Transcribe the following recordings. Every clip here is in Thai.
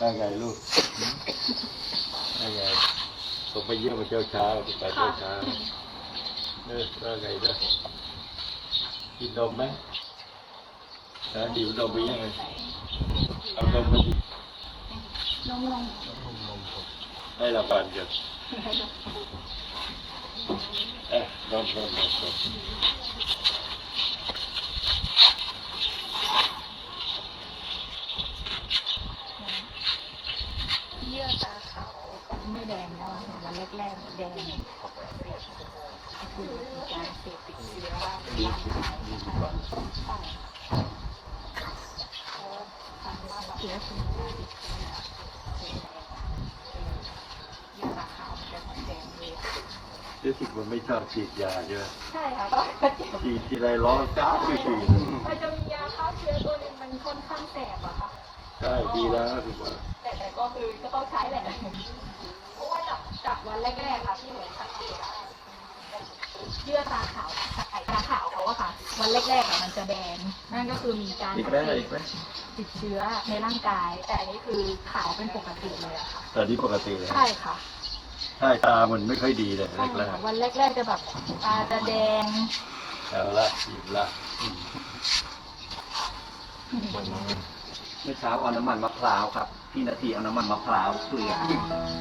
ได้ไงลูกได้ไงผมไปเยี่ยมมาเช้าเช้าๆไปเช้าเช้าๆเออได้ไงนะกินนมไหมนะดิวนมไปยังไงเอานมมาดิลงลงให้เราก่อนกันเอ๊ะนมนมนมนม เยื่อตาขาว ไม่แดงแล้วอะวันแรกๆแดงคือมีการเสพติดเชื้อร่างกายดีดีกว่าใช่เชื้อคือการติดเชื้อเยื่อตาขาวมันจะแดงเลยรู้สึกมันไม่ชอบฉีดยาใช่ไหมใช่ค่ะก็เจ็บฉีดทีไรร้อนจ้าไม่ฉีดมันจะมียาฆ่าเชื้อตัวหนึงมันค่อนข้างแสบอะค่ะใช่ดีแล้วดีกว่าแต่แต่ก็คือก็ต้องใช้แหละเพราะว่า จากจากวันแรกๆค่ะที่หนูสังเกตอะเยื่อตาขาวไอ้ตาขาวเขาอะค่ะ วันแรกๆอะมันจะแดงนั่นก็คือมีการอีกไหมอีกไหมติดเชื้อในร่างกาย แต่อันนี้คือขาวเป็นปกติเลยอะค่ะตอนนี้ปกติเลยใช่ค่ะใช่ตามันไม่ค่อยดีเลยใช่แรกค่ะวันแรกๆจะแบบตาจะแดงๆเอาละฉีดละอืมเมื่อเช้าเอาน้ำมันมะพร้าวครับ พี่นาทีเอาน้ำมันมะพร้าวเกลือ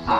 ทา